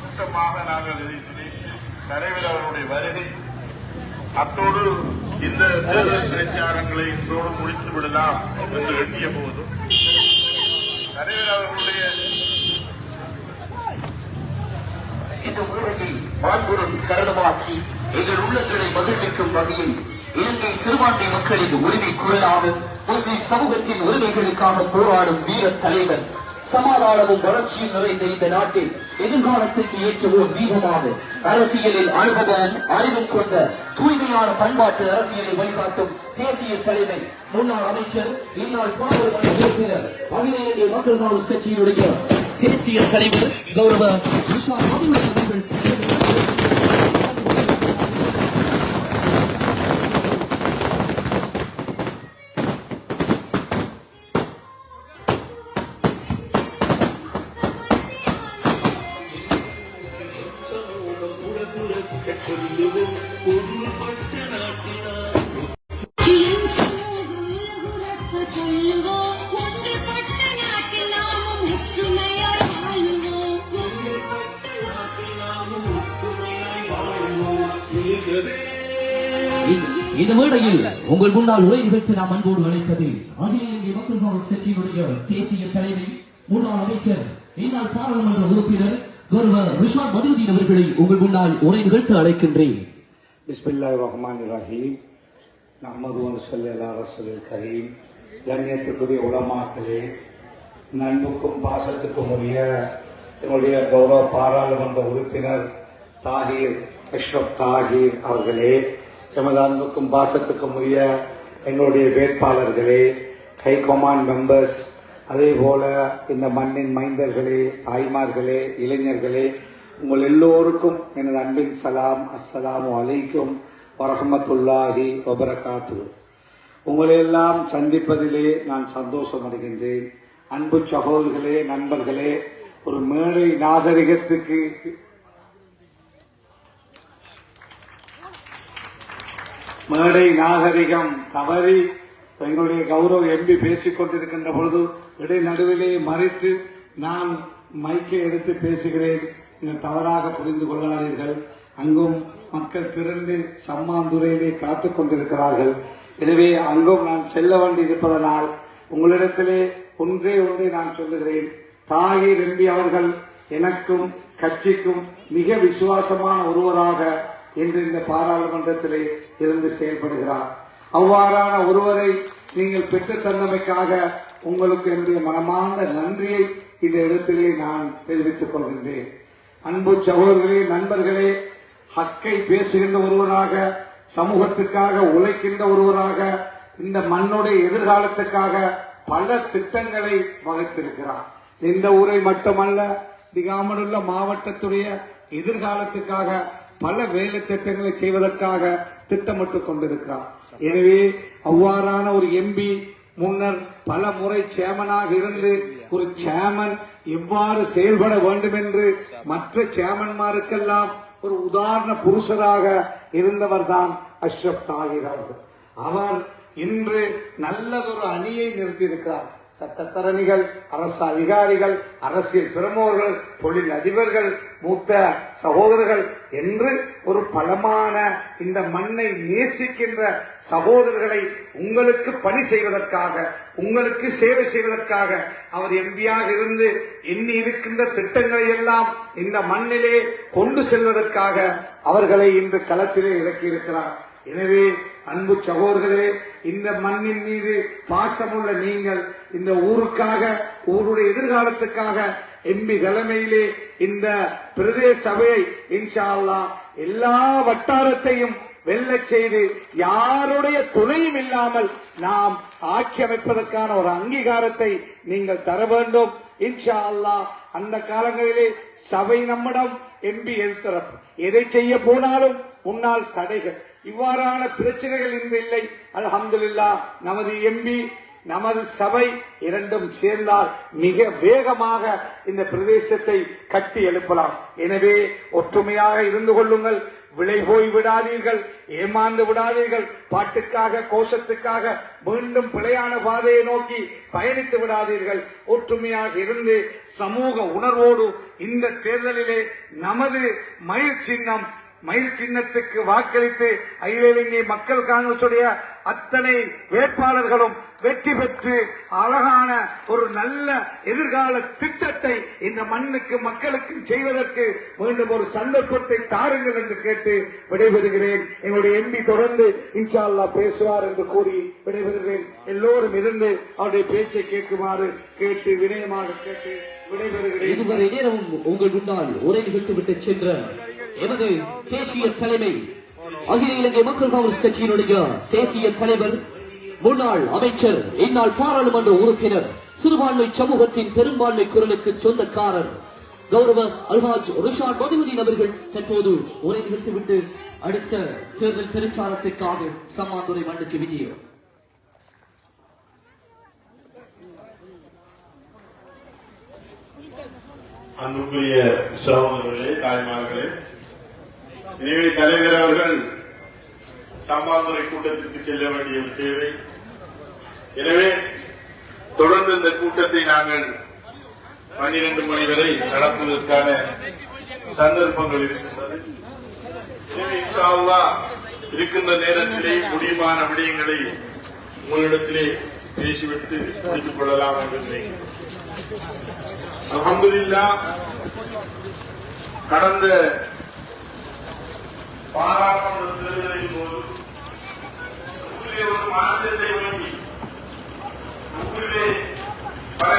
கூட்டமாக நாங்கள் நினைத்து வருகை அத்தோடு இந்த தேர்தல் பிரச்சாரங்களை இன்றோடு முடித்து விடலாம் என்று எண்ணிய போதும் தலைவர் அவர்களுடைய இந்த ஊழலில் மாண்புடன் கரணமாக்கி எங்கள் உள்ளங்களை மகிழ்விக்கும் வகையில் இலங்கை சிறுபான்மை மக்களின் உரிமை குரலாக முஸ்லிம் சமூகத்தின் உரிமைகளுக்காக போராடும் வீர தலைவர் சமாதானமும் வளர்ச்சியும் நிறைந்த இந்த நாட்டில் எதிர்காலத்திற்கு ஏற்ற தீபமாக அரசியலில் அனுபவம் அறிவும் கொண்ட தூய்மையான பண்பாட்டு அரசியலை வழிகாட்டும் தேசிய தலைமை முன்னாள் அமைச்சர் இந்நாள் பாராளுமன்ற உறுப்பினர் அகில இந்திய மக்கள் காங்கிரஸ் கட்சியினுடைய தேசிய தலைவர் கௌரவ விஸ்வா அவர்கள். இந்த- மேடையில் உங்கள் முன்னால் உரை நிகழ்த்தி நாம் அன்போடு அழைப்பது அகில இந்திய மக்கள் காங்கிரஸ் கட்சியினுடைய தேசிய தலைமை முன்னாள் அமைச்சர் இந்நாள் பாராளுமன்ற உறுப்பினர் கௌரவ ரிஷாத் மதுதீன் அவர்களை உங்கள் முன்னால் உரை நிகழ்த்த அழைக்கின்றேன். பிஸ்மில்லாஹ் ரஹ்மான் ரஹீம் நஹமது சொல்லி அல்லா ரசூலில் கரீம். கண்ணியத்துக்குரிய உலமாக்களே நண்புக்கும் பாசத்துக்கும் உரிய என்னுடைய கௌரவ பாராளுமன்ற உறுப்பினர் தாஹீர் அஷ்ரப் தாஹீர் அவர்களே எமது அன்புக்கும் பாசத்துக்கும் உரிய எங்களுடைய வேட்பாளர்களே ஹைகமாண்ட் மெம்பர்ஸ் அதே போல இந்த மண்ணின் மைந்தர்களே தாய்மார்களே இளைஞர்களே உங்கள் எல்லோருக்கும் எனது அன்பின் சலாம் அஸ்ஸலாமு அலைக்கும் வரஹமத்துல்லாஹி வபரகாத்து உங்களையெல்லாம் சந்திப்பதிலே நான் சந்தோஷம் அடைகின்றேன் அன்பு சகோதரர்களே நண்பர்களே ஒரு மேடை நாகரிகத்துக்கு மேடை நாகரிகம் தவறி எங்களுடைய கௌரவ எம்பி பேசிக் கொண்டிருக்கின்ற பொழுது இடைநடுவிலே மறைத்து நான் மைக்கை எடுத்து பேசுகிறேன். நீங்கள் தவறாக புரிந்து கொள்ளாதீர்கள். அங்கும் மக்கள் திரண்டு சம்மாந்துறையிலே காத்து கொண்டிருக்கிறார்கள். எனவே அங்கும் நான் செல்ல வேண்டி இருப்பதனால் உங்களிடத்திலே ஒன்றே ஒன்றை நான் சொல்லுகிறேன். தாகி ரெம்பி அவர்கள் எனக்கும் கட்சிக்கும் மிக விசுவாசமான ஒருவராக இன்று இந்த பாராளுமன்றத்திலே இருந்து செயல்படுகிறார். அவ்வாறான ஒருவரை நீங்கள் பெற்று தந்தமைக்காக உங்களுக்கு என்னுடைய மனமார்ந்த நன்றியை இந்த இடத்திலே நான் தெரிவித்துக் கொள்கின்றேன். அன்பு சகோதரர்களே நண்பர்களே ஹக்கை பேசுகின்ற ஒருவராக சமூகத்துக்காக உழைக்கின்ற ஒருவராக இந்த மண்ணுடைய எதிர்காலத்துக்காக பல திட்டங்களை வகுத்திருக்கிறார். இந்த ஊரை மட்டுமல்ல திகாமலுள்ள மாவட்டத்துடைய எதிர்காலத்துக்காக பல வேலை திட்டங்களை செய்வதற்காக திட்டமிட்டு கொண்டிருக்கிறார். எனவே அவ்வாறான ஒரு எம்பி முன்னர் பல முறை சேமனாக இருந்து ஒரு சேமன் எவ்வாறு செயல்பட வேண்டும் என்று மற்ற சேமன்மாருக்கெல்லாம் ஒரு உதாரண புருஷராக இருந்தவர் தான் அஷ்ரப் தாகிர் அவர் இன்று நல்லதொரு அணியை நிறுத்தியிருக்கிறார். சட்டத்தரணிகள் அரசு அதிகாரிகள் அரசியல் பிரமுகர்கள் தொழில் அதிபர்கள் மூத்த சகோதரர்கள் என்று ஒரு பலமான இந்த மண்ணை நேசிக்கின்ற சகோதரர்களை உங்களுக்கு பணி செய்வதற்காக உங்களுக்கு சேவை செய்வதற்காக அவர் எம்பியாக இருந்து எண்ணி இருக்கின்ற திட்டங்களை எல்லாம் இந்த மண்ணிலே கொண்டு செல்வதற்காக அவர்களை இன்று களத்திலே இறக்கியிருக்கிறார் எனவே அன்பு சகோதர்களே இந்த மண்ணின் மீது பாசமுள்ள நீங்கள் இந்த ஊருக்காக ஊருடைய எதிர்காலத்துக்காக எம்பி தலைமையிலே இந்த பிரதேச சபையை இன்ஷா அல்லாஹ் எல்லா வட்டாரத்தையும் வெல்ல செய்து யாருடைய துணையும் இல்லாமல் நாம் ஆட்சி அமைப்பதற்கான ஒரு அங்கீகாரத்தை நீங்கள் தர வேண்டும். இன்ஷா அல்லாஹ் அந்த காலங்களிலே சபை நம்மிடம் எம்பி எதிர்த்தரப்பு எதை செய்ய போனாலும் முன்னால் தடைகள். இவ்வாறான பிரச்சனைகள் இன்று இல்லை. அலமதுல்லா நமது எம்பி நமது சபை இரண்டும் சேர்ந்தால் மிக வேகமாக இந்த பிரதேசத்தை கட்டி எழுப்பலாம். எனவே ஒற்றுமையாக இருந்து கொள்ளுங்கள். விலை போய் விடாதீர்கள் ஏமாந்து விடாதீர்கள். பாட்டுக்காக கோஷத்துக்காக மீண்டும் பிழையான பாதையை நோக்கி பயணித்து விடாதீர்கள். ஒற்றுமையாக இருந்து சமூக உணர்வோடு இந்த தேர்தலிலே நமது மயிர் சின்னம் மயில் சின்னத்துக்கு வாக்களித்து அகிலங்கை மக்கள் காங்கிரசுடைய அத்தனை வேட்பாளர்களும் வெற்றி பெற்று அழகான ஒரு நல்ல எதிர்கால திட்டத்தை இந்த மண்ணுக்கு மக்களுக்கும் செய்வதற்கு மீண்டும் ஒரு சந்தர்ப்பத்தை தாருங்கள் என்று கேட்டு விடைபெறுகிறேன். எங்களுடைய எம்பி தொடர்ந்து இன்ஷால்லா பேசுவார் என்று கூறி விடைபெறுகிறேன். எல்லோரும் இருந்து அவருடைய பேச்சை கேட்குமாறு கேட்டு வினயமாக கேட்டு விடைபெறுகிறேன். இதுவரை நேரம் உங்கள் முன்னால் உரை நிகழ்த்து விட்டு சென்ற எமது தேசிய தலைமை அகில இலங்கை மக்கள் காங்கிரஸ் கட்சியினுடைய தேசிய தலைவர் முன்னாள் அமைச்சர் இந்நாள் பாராளுமன்ற உறுப்பினர் சிறுபான்மை சமூகத்தின் பெரும்பான்மை குரலுக்கு சொந்தக்காரர் கௌரவ அல்ஹாஜ் ரிஷாட் மதுகுதீன் அவர்கள் தற்போது உரை நிகழ்த்திவிட்டு அடுத்த தேர்தல் பிரச்சாரத்திற்காக சம்மாந்துறை மண்ணுக்கு விஜயம். அன்புக்குரிய சகோதரர்களே தாய்மார்களே எனவே தலைவர் அவர்கள் சம்மாந்துறை கூட்டத்திற்கு செல்ல வேண்டிய தேவை. எனவே தொடர்ந்து இந்த கூட்டத்தை நாங்கள் பன்னிரண்டு மணி வரை நடத்துவதற்கான சந்தர்ப்பங்கள் இருக்கின்றது. இருக்கின்ற நேரத்திலே முடியுமான விடயங்களை உங்களிடத்திலே பேசிவிட்டு முடித்துக் கொள்ளலாம் என்று அகமதுல்லா கடந்த பாராளுமன்ற தேர்தலின் போது ஊரிலே ஒரு மாற்றத்தை வேண்டி ஊரிலே பல